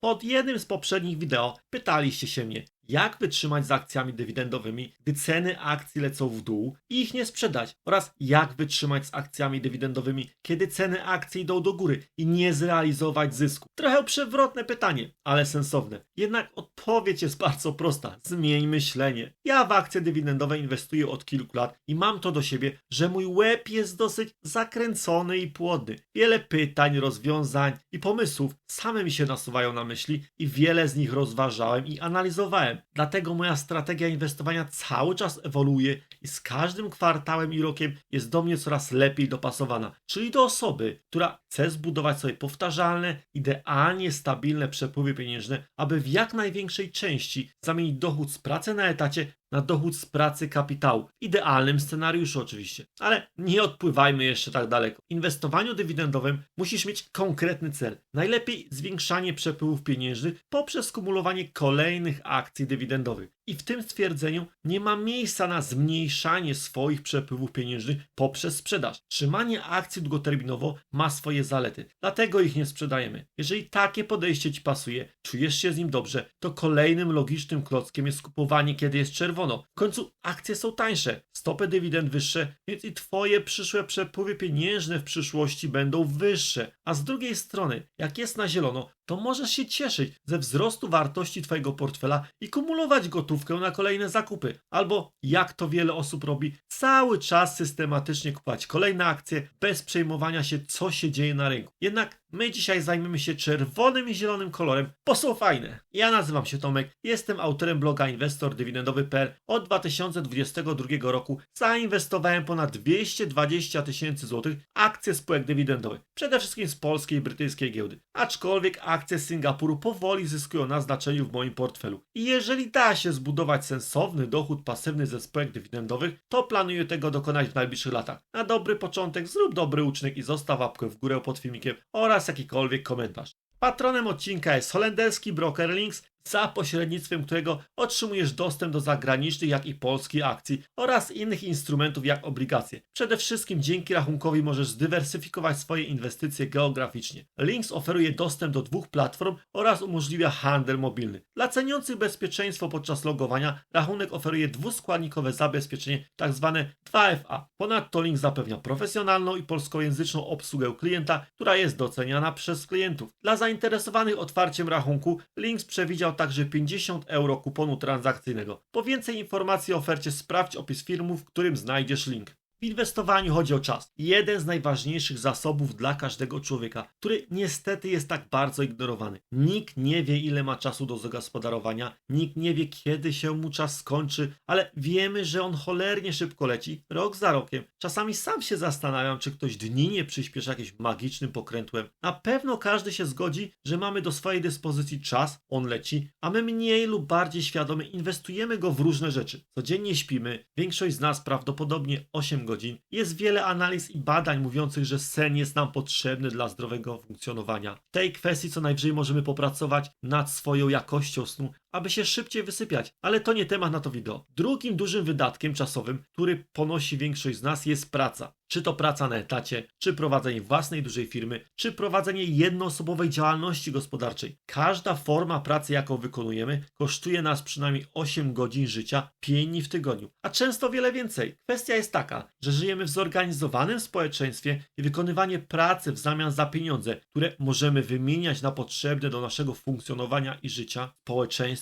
Pod jednym z poprzednich wideo pytaliście się mnie, jak wytrzymać z akcjami dywidendowymi, gdy ceny akcji lecą w dół i ich nie sprzedać oraz jak wytrzymać z akcjami dywidendowymi, kiedy ceny akcji idą do góry i nie zrealizować zysku. Trochę przewrotne pytanie, ale sensowne. Jednak odpowiedź jest bardzo prosta. Zmień myślenie. Ja w akcje dywidendowe inwestuję od kilku lat i mam to do siebie, że mój łeb jest dosyć zakręcony i płodny. Wiele pytań, rozwiązań i pomysłów same mi się nasuwają na myśli i wiele z nich rozważałem i analizowałem. Dlatego moja strategia inwestowania cały czas ewoluuje i z każdym kwartałem i rokiem jest do mnie coraz lepiej dopasowana. Czyli do osoby, która chce zbudować sobie powtarzalne, idealnie stabilne przepływy pieniężne, aby w jak największej części zamienić dochód z pracy na etacie na dochód z pracy kapitału. W idealnym scenariuszu oczywiście. Ale nie odpływajmy jeszcze tak daleko. W inwestowaniu dywidendowym musisz mieć konkretny cel. Najlepiej zwiększanie przepływów pieniężnych poprzez kumulowanie kolejnych akcji dywidendowych. I w tym stwierdzeniu nie ma miejsca na zmniejszanie swoich przepływów pieniężnych poprzez sprzedaż. Trzymanie akcji długoterminowo ma swoje zalety, dlatego ich nie sprzedajemy. Jeżeli takie podejście Ci pasuje, czujesz się z nim dobrze, to kolejnym logicznym klockiem jest kupowanie, kiedy jest czerwono. W końcu akcje są tańsze, stopy dywidend wyższe, więc i Twoje przyszłe przepływy pieniężne w przyszłości będą wyższe. A z drugiej strony, jak jest na zielono, to możesz się cieszyć ze wzrostu wartości Twojego portfela i kumulować gotówkę na kolejne zakupy. Albo, jak to wiele osób robi, cały czas systematycznie kupować kolejne akcje bez przejmowania się, co się dzieje na rynku. Jednak my dzisiaj zajmiemy się czerwonym i zielonym kolorem, bo są fajne. Ja nazywam się Tomek, jestem autorem bloga inwestordywidendowy.pl. Od 2022 roku zainwestowałem ponad 220 tysięcy złotych w akcje spółek dywidendowych. Przede wszystkim z polskiej i brytyjskiej giełdy. Aczkolwiek akcje z Singapuru powoli zyskują na znaczeniu w moim portfelu. I jeżeli da się zbudować sensowny dochód pasywny ze spółek dywidendowych, to planuję tego dokonać w najbliższych latach. Na dobry początek zrób dobry uczynek i zostaw łapkę w górę pod filmikiem oraz jakikolwiek komentarz. Patronem odcinka jest holenderski broker Links, za pośrednictwem którego otrzymujesz dostęp do zagranicznych, jak i polskich akcji oraz innych instrumentów, jak obligacje. Przede wszystkim dzięki rachunkowi możesz zdywersyfikować swoje inwestycje geograficznie. Links oferuje dostęp do dwóch platform oraz umożliwia handel mobilny. Dla ceniących bezpieczeństwo podczas logowania, rachunek oferuje dwuskładnikowe zabezpieczenie, tzw. 2FA. Ponadto Links zapewnia profesjonalną i polskojęzyczną obsługę klienta, która jest doceniana przez klientów. Dla zainteresowanych otwarciem rachunku, Links przewidział także 50 euro kuponu transakcyjnego. Po więcej informacji o ofercie sprawdź opis filmu, w którym znajdziesz link. W inwestowaniu chodzi o czas. Jeden z najważniejszych zasobów dla każdego człowieka, który niestety jest tak bardzo ignorowany. Nikt nie wie, ile ma czasu do zagospodarowania, nikt nie wie, kiedy się mu czas skończy, ale wiemy, że on cholernie szybko leci, rok za rokiem. Czasami sam się zastanawiam, czy ktoś dni nie przyspiesza jakimś magicznym pokrętłem. Na pewno każdy się zgodzi, że mamy do swojej dyspozycji czas, on leci, a my mniej lub bardziej świadomie inwestujemy go w różne rzeczy. Codziennie śpimy, większość z nas prawdopodobnie 8 godzin. Jest wiele analiz i badań mówiących, że sen jest nam potrzebny dla zdrowego funkcjonowania. W tej kwestii co najwyżej możemy popracować nad swoją jakością snu, aby się szybciej wysypiać, ale to nie temat na to wideo. Drugim dużym wydatkiem czasowym, który ponosi większość z nas jest praca. Czy to praca na etacie, czy prowadzenie własnej dużej firmy, czy prowadzenie jednoosobowej działalności gospodarczej. Każda forma pracy, jaką wykonujemy, kosztuje nas przynajmniej 8 godzin życia 5 dni w tygodniu, a często wiele więcej. Kwestia jest taka, że żyjemy w zorganizowanym społeczeństwie i wykonywanie pracy w zamian za pieniądze, które możemy wymieniać na potrzebne do naszego funkcjonowania i życia w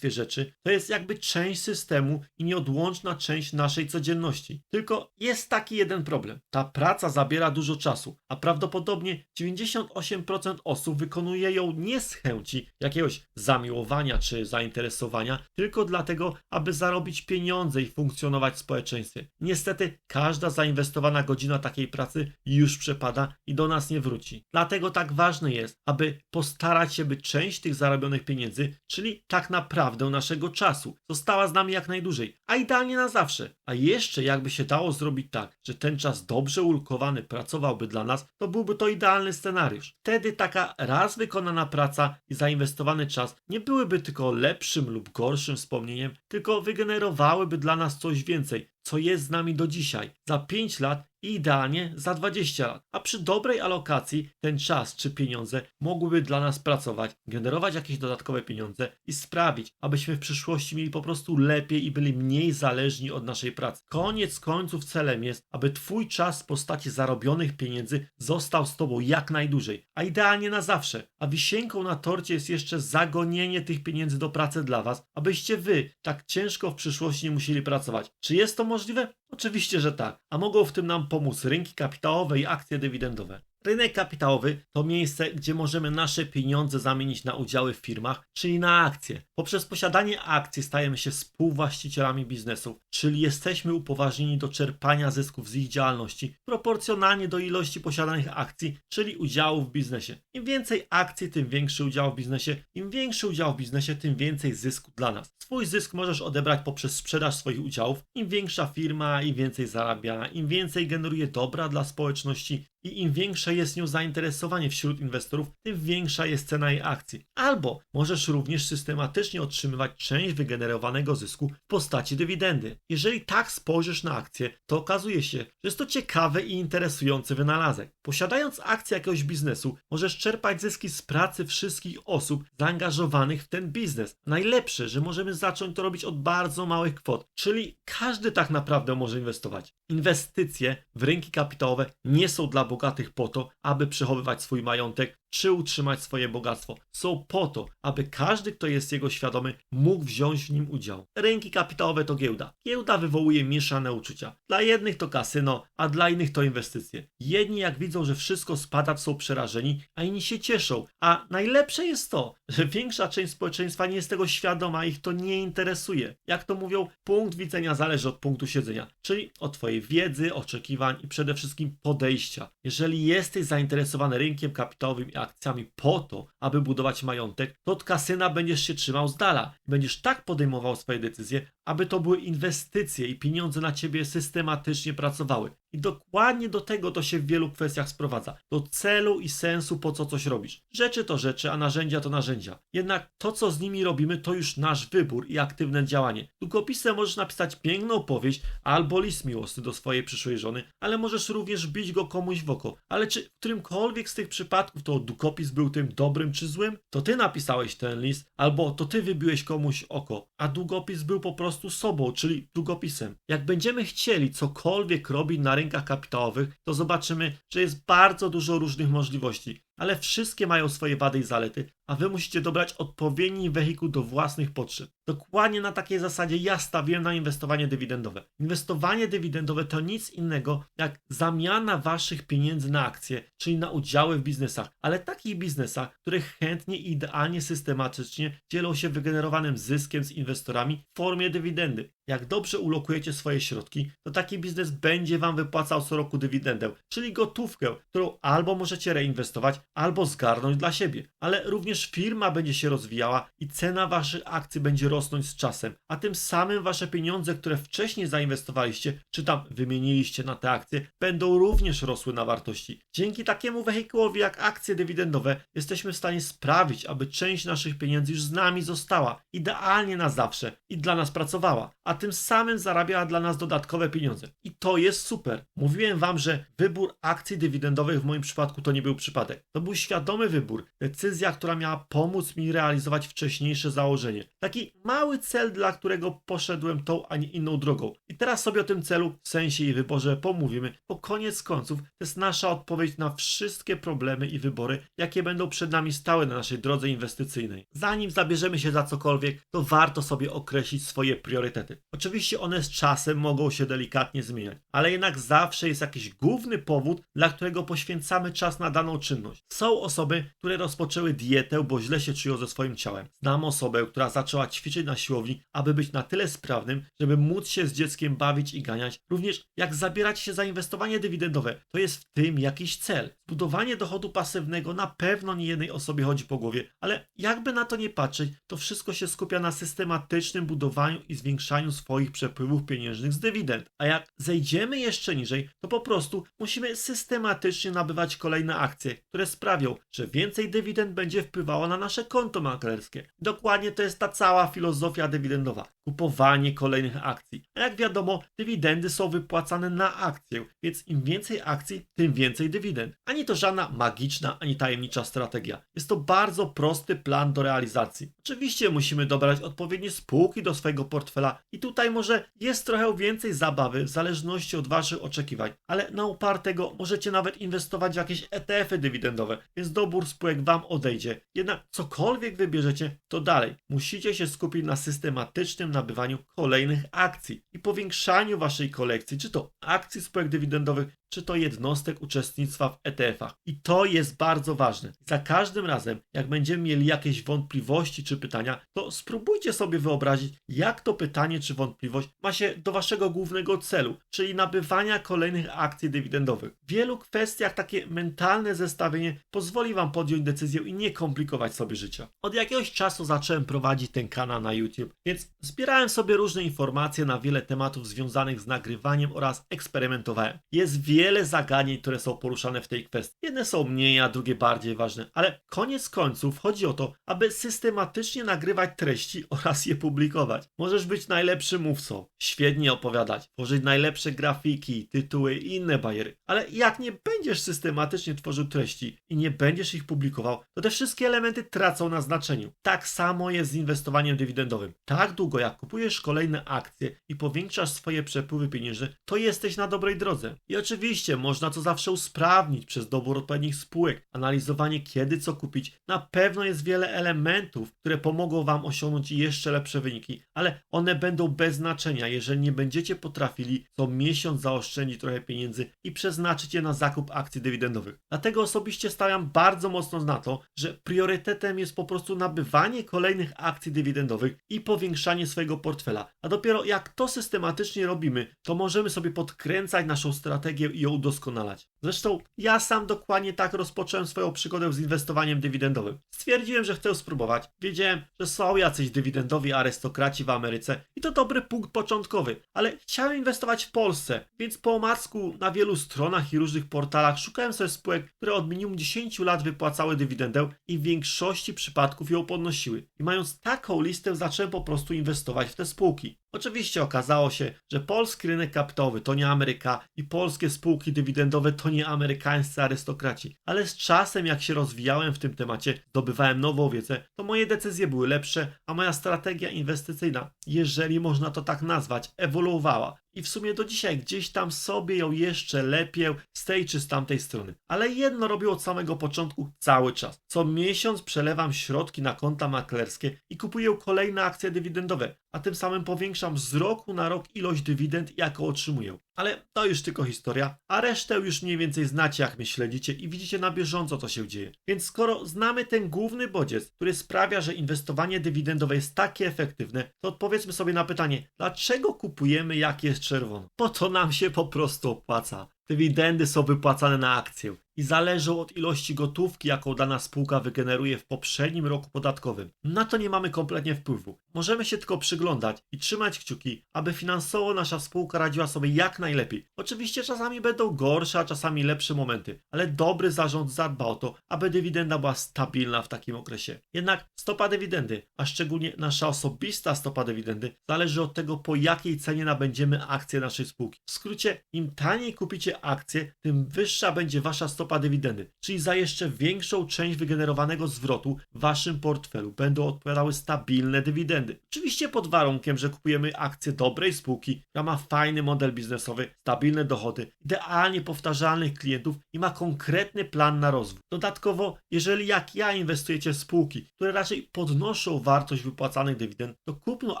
rzeczy, to jest jakby część systemu i nieodłączna część naszej codzienności. Tylko jest taki jeden problem. Ta praca zabiera dużo czasu, a prawdopodobnie 98% osób wykonuje ją nie z chęci jakiegoś zamiłowania czy zainteresowania, tylko dlatego, aby zarobić pieniądze i funkcjonować w społeczeństwie. Niestety, każda zainwestowana godzina takiej pracy już przepada i do nas nie wróci. Dlatego tak ważne jest, aby postarać się, by część tych zarobionych pieniędzy, czyli tak naprawdę naszego czasu, została z nami jak najdłużej, a idealnie na zawsze. A jeszcze jakby się dało zrobić tak, że ten czas dobrze ulokowany pracowałby dla nas, to byłby to idealny scenariusz. Wtedy taka raz wykonana praca i zainwestowany czas nie byłyby tylko lepszym lub gorszym wspomnieniem, tylko wygenerowałyby dla nas coś więcej, co jest z nami do dzisiaj, za 5 lat i idealnie za 20 lat. A przy dobrej alokacji ten czas czy pieniądze mogłyby dla nas pracować, generować jakieś dodatkowe pieniądze i sprawić, abyśmy w przyszłości mieli po prostu lepiej i byli mniej zależni od naszej pracy. Koniec końców celem jest, aby Twój czas w postaci zarobionych pieniędzy został z Tobą jak najdłużej, a idealnie na zawsze. A wisienką na torcie jest jeszcze zagonienie tych pieniędzy do pracy dla Was, abyście Wy tak ciężko w przyszłości nie musieli pracować. Czy jest to możliwe? Oczywiście, że tak. A mogą w tym nam pomóc rynki kapitałowe i akcje dywidendowe. Rynek kapitałowy to miejsce, gdzie możemy nasze pieniądze zamienić na udziały w firmach, czyli na akcje. Poprzez posiadanie akcji stajemy się współwłaścicielami biznesów, czyli jesteśmy upoważnieni do czerpania zysków z ich działalności proporcjonalnie do ilości posiadanych akcji, czyli udziałów w biznesie. Im więcej akcji, tym większy udział w biznesie. Im większy udział w biznesie, tym więcej zysku dla nas. Swój zysk możesz odebrać poprzez sprzedaż swoich udziałów. Im większa firma, im więcej zarabia, im więcej generuje dobra dla społeczności, i im większe jest nią zainteresowanie wśród inwestorów, tym większa jest cena jej akcji. Albo możesz również systematycznie otrzymywać część wygenerowanego zysku w postaci dywidendy. Jeżeli tak spojrzysz na akcję, to okazuje się, że jest to ciekawy i interesujący wynalazek. Posiadając akcję jakiegoś biznesu, możesz czerpać zyski z pracy wszystkich osób zaangażowanych w ten biznes. Najlepsze, że możemy zacząć to robić od bardzo małych kwot, czyli każdy tak naprawdę może inwestować. Inwestycje w rynki kapitałowe nie są dla bogatych po to, aby przechowywać swój majątek czy utrzymać swoje bogactwo. Są po to, aby każdy, kto jest jego świadomy, mógł wziąć w nim udział. Rynki kapitałowe to giełda. Giełda wywołuje mieszane uczucia. Dla jednych to kasyno, a dla innych to inwestycje. Jedni jak widzą, że wszystko spada, są przerażeni, a inni się cieszą. A najlepsze jest to, że większa część społeczeństwa nie jest tego świadoma, ich to nie interesuje. Jak to mówią, punkt widzenia zależy od punktu siedzenia, czyli od Twojej wiedzy, oczekiwań i przede wszystkim podejścia. Jeżeli jesteś zainteresowany rynkiem kapitałowym i akcjami po to, aby budować majątek, to od kasyna będziesz się trzymał z dala. Będziesz tak podejmował swoje decyzje, aby to były inwestycje i pieniądze na ciebie systematycznie pracowały. I dokładnie do tego to się w wielu kwestiach sprowadza. Do celu i sensu, po co coś robisz. Rzeczy to rzeczy, a narzędzia to narzędzia. Jednak to, co z nimi robimy, to już nasz wybór i aktywne działanie. Długopisem możesz napisać piękną opowieść albo list miłosny do swojej przyszłej żony, ale możesz również bić go komuś w oko. Ale czy w którymkolwiek z tych przypadków to długopis był tym dobrym czy złym? To ty napisałeś ten list, albo to ty wybiłeś komuś oko, a długopis był po prostu sobą, czyli długopisem. Jak będziemy chcieli cokolwiek robić na rynkach kapitałowych, to zobaczymy, że jest bardzo dużo różnych możliwości, ale wszystkie mają swoje wady i zalety, a wy musicie dobrać odpowiedni wehikuł do własnych potrzeb. Dokładnie na takiej zasadzie ja stawiłem na inwestowanie dywidendowe. Inwestowanie dywidendowe to nic innego jak zamiana waszych pieniędzy na akcje, czyli na udziały w biznesach, ale takich biznesach, które chętnie i idealnie systematycznie dzielą się wygenerowanym zyskiem z inwestorami w formie dywidendy. Jak dobrze ulokujecie swoje środki, to taki biznes będzie Wam wypłacał co roku dywidendę, czyli gotówkę, którą albo możecie reinwestować, albo zgarnąć dla siebie. Ale również firma będzie się rozwijała i cena Waszych akcji będzie rosnąć z czasem, a tym samym Wasze pieniądze, które wcześniej zainwestowaliście, czy tam wymieniliście na te akcje, będą również rosły na wartości. Dzięki takiemu wehikułowi jak akcje dywidendowe jesteśmy w stanie sprawić, aby część naszych pieniędzy już z nami została, idealnie na zawsze i dla nas pracowała, a tym samym zarabiała dla nas dodatkowe pieniądze. I to jest super. Mówiłem Wam, że wybór akcji dywidendowych w moim przypadku to nie był przypadek. To był świadomy wybór, decyzja, która miała pomóc mi realizować wcześniejsze założenie. Taki mały cel, dla którego poszedłem tą, a nie inną drogą. I teraz sobie o tym celu, sensie i wyborze pomówimy, bo koniec końców to jest nasza odpowiedź na wszystkie problemy i wybory, jakie będą przed nami stały na naszej drodze inwestycyjnej. Zanim zabierzemy się za cokolwiek, to warto sobie określić swoje priorytety. Oczywiście one z czasem mogą się delikatnie zmieniać, ale jednak zawsze jest jakiś główny powód, dla którego poświęcamy czas na daną czynność. Są osoby, które rozpoczęły dietę, bo źle się czują ze swoim ciałem. Znam osobę, która zaczęła ćwiczyć na siłowni, aby być na tyle sprawnym, żeby móc się z dzieckiem bawić i ganiać. Również jak zabierać się za inwestowanie dywidendowe, to jest w tym jakiś cel. Zbudowanie dochodu pasywnego na pewno nie jednej osobie chodzi po głowie, ale jakby na to nie patrzeć, to wszystko się skupia na systematycznym budowaniu i zwiększaniu swoich przepływów pieniężnych z dywidend. A jak zejdziemy jeszcze niżej, to po prostu musimy systematycznie nabywać kolejne akcje, które sprawią, że więcej dywidend będzie wpływało na nasze konto maklerskie. Dokładnie to jest ta cała filozofia dywidendowa. Kupowanie kolejnych akcji. A jak wiadomo, dywidendy są wypłacane na akcję, więc im więcej akcji, tym więcej dywidend. Ani to żadna magiczna, ani tajemnicza strategia. Jest to bardzo prosty plan do realizacji. Oczywiście musimy dobrać odpowiednie spółki do swojego portfela i tutaj może jest trochę więcej zabawy w zależności od Waszych oczekiwań, ale na upartego możecie nawet inwestować w jakieś ETF-y dywidendowe, więc dobór spółek Wam odejdzie. Jednak cokolwiek wybierzecie, to dalej musicie się skupić na systematycznym nabywaniu kolejnych akcji i powiększaniu Waszej kolekcji, czy to akcji spółek dywidendowych, czy to jednostek uczestnictwa w ETF-ach. I to jest bardzo ważne. Za każdym razem, jak będziemy mieli jakieś wątpliwości czy pytania, to spróbujcie sobie wyobrazić, jak to pytanie czy wątpliwość ma się do waszego głównego celu, czyli nabywania kolejnych akcji dywidendowych. W wielu kwestiach takie mentalne zestawienie pozwoli wam podjąć decyzję i nie komplikować sobie życia. Od jakiegoś czasu zacząłem prowadzić ten kanał na YouTube, więc zbierałem sobie różne informacje na wiele tematów związanych z nagrywaniem oraz eksperymentowałem. Jest wiele wiele zagadnień, które są poruszane w tej kwestii. Jedne są mniej, a drugie bardziej ważne, ale koniec końców chodzi o to, aby systematycznie nagrywać treści oraz je publikować. Możesz być najlepszym mówcą, świetnie opowiadać, tworzyć najlepsze grafiki, tytuły i inne bajery, ale jak nie będziesz systematycznie tworzył treści i nie będziesz ich publikował, to te wszystkie elementy tracą na znaczeniu. Tak samo jest z inwestowaniem dywidendowym. Tak długo jak kupujesz kolejne akcje i powiększasz swoje przepływy pieniężne, to jesteś na dobrej drodze. I oczywiście Oczywiście można to zawsze usprawnić przez dobór odpowiednich spółek, analizowanie kiedy co kupić. Na pewno jest wiele elementów, które pomogą Wam osiągnąć jeszcze lepsze wyniki, ale one będą bez znaczenia, jeżeli nie będziecie potrafili co miesiąc zaoszczędzić trochę pieniędzy i przeznaczyć je na zakup akcji dywidendowych. Dlatego osobiście stawiam bardzo mocno na to, że priorytetem jest po prostu nabywanie kolejnych akcji dywidendowych i powiększanie swojego portfela. A dopiero jak to systematycznie robimy, to możemy sobie podkręcać naszą strategię i ją udoskonalać. Zresztą ja sam dokładnie tak rozpocząłem swoją przygodę z inwestowaniem dywidendowym. Stwierdziłem, że chcę spróbować. Wiedziałem, że są jacyś dywidendowi arystokraci w Ameryce i to dobry punkt początkowy, ale chciałem inwestować w Polsce, więc po omacku na wielu stronach i różnych portalach szukałem sobie spółek, które od minimum 10 lat wypłacały dywidendę i w większości przypadków ją podnosiły. I mając taką listę zacząłem po prostu inwestować w te spółki. Oczywiście okazało się, że polski rynek kapitałowy to nie Ameryka i polskie spółki dywidendowe to nie amerykańscy arystokraci. Ale z czasem, jak się rozwijałem w tym temacie, zdobywałem nową wiedzę, to moje decyzje były lepsze, a moja strategia inwestycyjna, jeżeli można to tak nazwać, ewoluowała i w sumie do dzisiaj gdzieś tam sobie ją jeszcze lepiej z tej czy z tamtej strony. Ale jedno robię od samego początku cały czas. Co miesiąc przelewam środki na konta maklerskie i kupuję kolejne akcje dywidendowe, a tym samym powiększam z roku na rok ilość dywidend, jaką otrzymuję. Ale to już tylko historia, a resztę już mniej więcej znacie, jak mnie śledzicie i widzicie na bieżąco, co się dzieje. Więc skoro znamy ten główny bodziec, który sprawia, że inwestowanie dywidendowe jest takie efektywne, to odpowiedzmy sobie na pytanie, dlaczego kupujemy jak jest czerwono? Po to nam się po prostu opłaca. Dywidendy są wypłacane na akcję i zależą od ilości gotówki, jaką dana spółka wygeneruje w poprzednim roku podatkowym. Na to nie mamy kompletnie wpływu. Możemy się tylko przyglądać i trzymać kciuki, aby finansowo nasza spółka radziła sobie jak najlepiej. Oczywiście czasami będą gorsze, a czasami lepsze momenty, ale dobry zarząd zadba o to, aby dywidenda była stabilna w takim okresie. Jednak stopa dywidendy, a szczególnie nasza osobista stopa dywidendy, zależy od tego, po jakiej cenie nabędziemy akcje naszej spółki. W skrócie, im taniej kupicie akcje, tym wyższa będzie wasza stopa stopa dywidendy, czyli za jeszcze większą część wygenerowanego zwrotu w waszym portfelu będą odpowiadały stabilne dywidendy. Oczywiście pod warunkiem, że kupujemy akcje dobrej spółki, która ma fajny model biznesowy, stabilne dochody, idealnie powtarzalnych klientów i ma konkretny plan na rozwój. Dodatkowo, jeżeli jak ja inwestujecie w spółki, które raczej podnoszą wartość wypłacanych dywidend, to kupno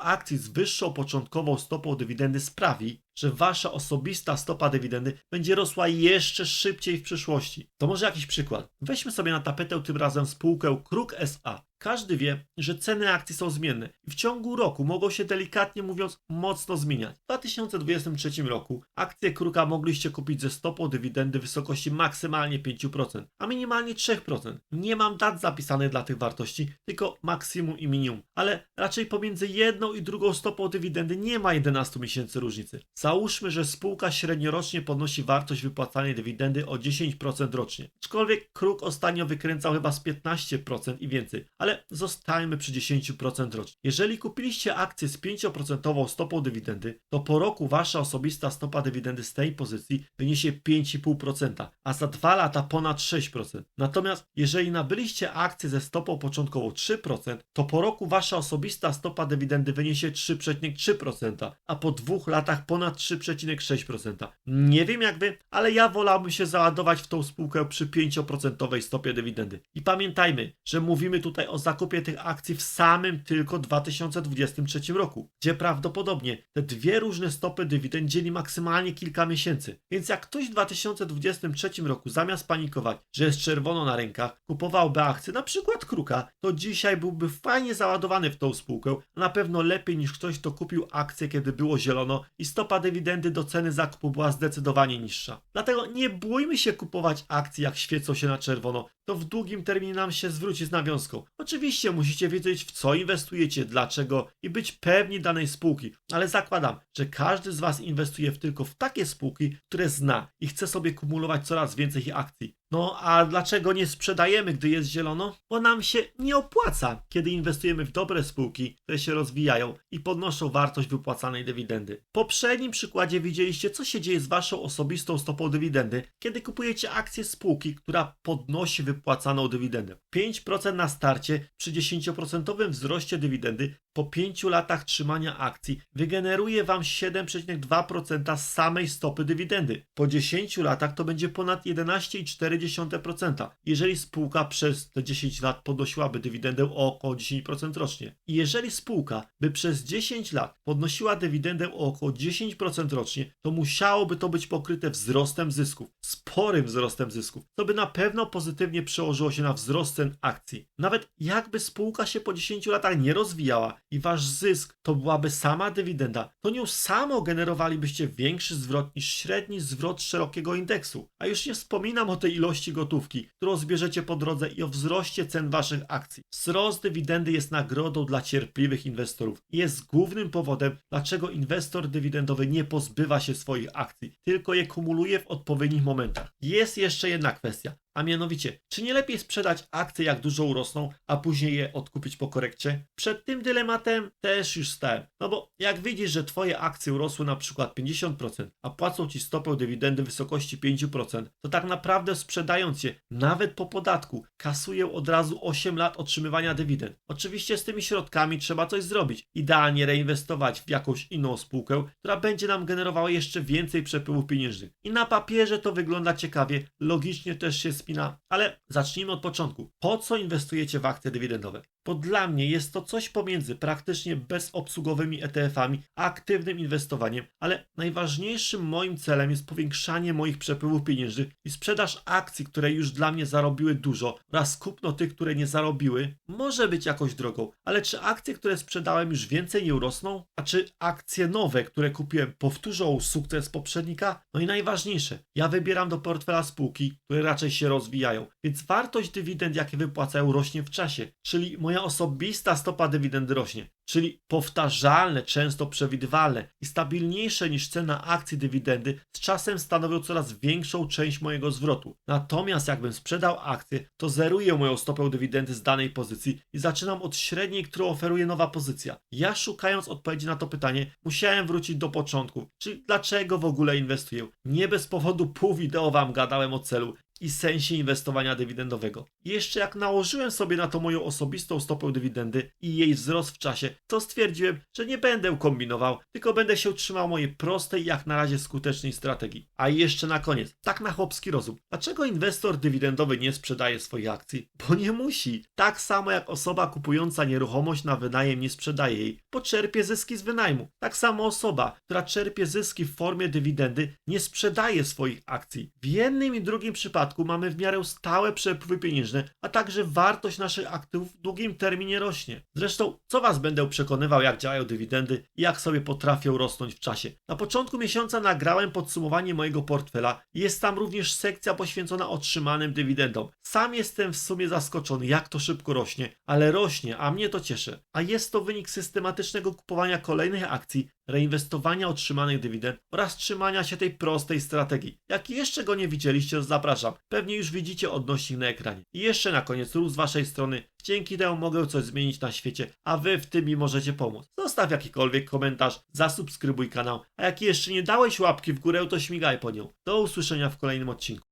akcji z wyższą początkową stopą dywidendy sprawi, że wasza osobista stopa dywidendy będzie rosła jeszcze szybciej w przyszłości. To może jakiś przykład. Weźmy sobie na tapetę tym razem spółkę Kruk SA. Każdy wie, że ceny akcji są zmienne i w ciągu roku mogą się delikatnie mówiąc mocno zmieniać. W 2023 roku akcje Kruka mogliście kupić ze stopą dywidendy w wysokości maksymalnie 5%, a minimalnie 3%. Nie mam dat zapisanych dla tych wartości, tylko maksimum i minimum, ale raczej pomiędzy jedną i drugą stopą dywidendy nie ma 11 miesięcy różnicy. Załóżmy, że spółka średniorocznie podnosi wartość wypłacanej dywidendy o 10% rocznie. Aczkolwiek Kruk ostatnio wykręcał chyba z 15% i więcej, ale zostańmy przy 10% rocznie. Jeżeli kupiliście akcję z 5% stopą dywidendy, to po roku wasza osobista stopa dywidendy z tej pozycji wyniesie 5,5%, a za 2 lata ponad 6%. Natomiast jeżeli nabyliście akcję ze stopą początkową 3%, to po roku wasza osobista stopa dywidendy wyniesie 3,3%, a po dwóch latach ponad 3,6%. Nie wiem jak wy, ale ja wolałbym się załadować w tą spółkę przy 5% stopie dywidendy. I pamiętajmy, że mówimy tutaj o zakupie tych akcji w samym tylko 2023 roku, gdzie prawdopodobnie te dwie różne stopy dywidend dzieli maksymalnie kilka miesięcy. Więc jak ktoś w 2023 roku zamiast panikować, że jest czerwono na rękach, kupowałby akcje na przykład Kruka, to dzisiaj byłby fajnie załadowany w tą spółkę, na pewno lepiej niż ktoś, kto kupił akcję, kiedy było zielono i stopa dywidendy do ceny zakupu była zdecydowanie niższa. Dlatego nie bójmy się kupować akcji, jak świecą się na czerwono, to w długim terminie nam się zwróci z nawiązką. Oczywiście musicie wiedzieć w co inwestujecie, dlaczego i być pewni danej spółki, ale zakładam, że każdy z Was inwestuje w tylko w takie spółki, które zna i chce sobie kumulować coraz więcej ich akcji. No a dlaczego nie sprzedajemy, gdy jest zielono? Bo nam się nie opłaca, kiedy inwestujemy w dobre spółki, które się rozwijają i podnoszą wartość wypłacanej dywidendy. W poprzednim przykładzie widzieliście, co się dzieje z waszą osobistą stopą dywidendy, kiedy kupujecie akcję spółki, która podnosi wypłacaną dywidendę. 5% na starcie przy 10% wzroście dywidendy po 5 latach trzymania akcji wygeneruje wam 7,2% z samej stopy dywidendy. Po 10 latach to będzie ponad 11,4%, jeżeli spółka przez te 10 lat podnosiłaby dywidendę o około 10% rocznie. I jeżeli spółka by przez 10 lat podnosiła dywidendę o około 10% rocznie, to musiałoby to być pokryte wzrostem zysków, sporym wzrostem zysków, co by na pewno pozytywnie przełożyło się na wzrost cen akcji. Nawet jakby spółka się po 10 latach nie rozwijała i wasz zysk to byłaby sama dywidenda, to nią samo generowalibyście większy zwrot niż średni zwrot szerokiego indeksu. A już nie wspominam o tej ilości gotówki, którą zbierzecie po drodze i o wzroście cen waszych akcji. Wzrost dywidendy jest nagrodą dla cierpliwych inwestorów i jest głównym powodem, dlaczego inwestor dywidendowy nie pozbywa się swoich akcji, tylko je kumuluje w odpowiednich momentach. Jest jeszcze jedna kwestia. A mianowicie, czy nie lepiej sprzedać akcje jak dużo urosną, a później je odkupić po korekcie? Przed tym dylematem też już stałem. No bo jak widzisz, że twoje akcje urosły na przykład 50%, a płacą ci stopę dywidendy w wysokości 5%, to tak naprawdę sprzedając je, nawet po podatku, kasuję od razu 8 lat otrzymywania dywidend. Oczywiście z tymi środkami trzeba coś zrobić. Idealnie reinwestować w jakąś inną spółkę, która będzie nam generowała jeszcze więcej przepływów pieniężnych. I na papierze to wygląda ciekawie, logicznie też się spina, ale zacznijmy od początku. Po co inwestujecie w akcje dywidendowe? Bo dla mnie jest to coś pomiędzy praktycznie bezobsługowymi ETF-ami a aktywnym inwestowaniem, ale najważniejszym moim celem jest powiększanie moich przepływów pieniężnych i sprzedaż akcji, które już dla mnie zarobiły dużo oraz kupno tych, które nie zarobiły, może być jakąś drogą. Ale czy akcje, które sprzedałem już więcej nie urosną? A czy akcje nowe, które kupiłem powtórzą sukces poprzednika? No i najważniejsze, ja wybieram do portfela spółki, które raczej się rozwijają, więc wartość dywidend, jakie wypłacają, rośnie w czasie, czyli moja osobista stopa dywidendy rośnie, czyli powtarzalne, często przewidywalne i stabilniejsze niż cena akcji dywidendy z czasem stanowią coraz większą część mojego zwrotu. Natomiast jakbym sprzedał akcję, to zeruję moją stopę dywidendy z danej pozycji i zaczynam od średniej, którą oferuje nowa pozycja. Ja szukając odpowiedzi na to pytanie, musiałem wrócić do początku, czyli dlaczego w ogóle inwestuję. Nie bez powodu pół wideo wam gadałem o celu i sensie inwestowania dywidendowego. Jeszcze jak nałożyłem sobie na to moją osobistą stopę dywidendy i jej wzrost w czasie, to stwierdziłem, że nie będę kombinował, tylko będę się trzymał mojej prostej, jak na razie skutecznej strategii. A jeszcze na koniec, tak na chłopski rozum. Dlaczego inwestor dywidendowy nie sprzedaje swoich akcji? Bo nie musi. Tak samo jak osoba kupująca nieruchomość na wynajem nie sprzedaje jej, bo czerpie zyski z wynajmu. Tak samo osoba, która czerpie zyski w formie dywidendy, nie sprzedaje swoich akcji. W jednym i drugim przypadku przypadku mamy w miarę stałe przepływy pieniężne, a także wartość naszych aktywów w długim terminie rośnie. Zresztą, co Was będę przekonywał, jak działają dywidendy i jak sobie potrafią rosnąć w czasie. Na początku miesiąca nagrałem podsumowanie mojego portfela jest tam również sekcja poświęcona otrzymanym dywidendom. Sam jestem w sumie zaskoczony, jak to szybko rośnie, ale rośnie, a mnie to cieszy. A jest to wynik systematycznego kupowania kolejnych akcji, reinwestowania otrzymanych dywidend oraz trzymania się tej prostej strategii. Jak jeszcze go nie widzieliście, to zapraszam. Pewnie już widzicie odnośnik na ekranie. I jeszcze na koniec ruch z waszej strony. Dzięki temu mogę coś zmienić na świecie, a wy w tym mi możecie pomóc. Zostaw jakikolwiek komentarz, zasubskrybuj kanał, a jak jeszcze nie dałeś łapki w górę, to śmigaj po nią. Do usłyszenia w kolejnym odcinku.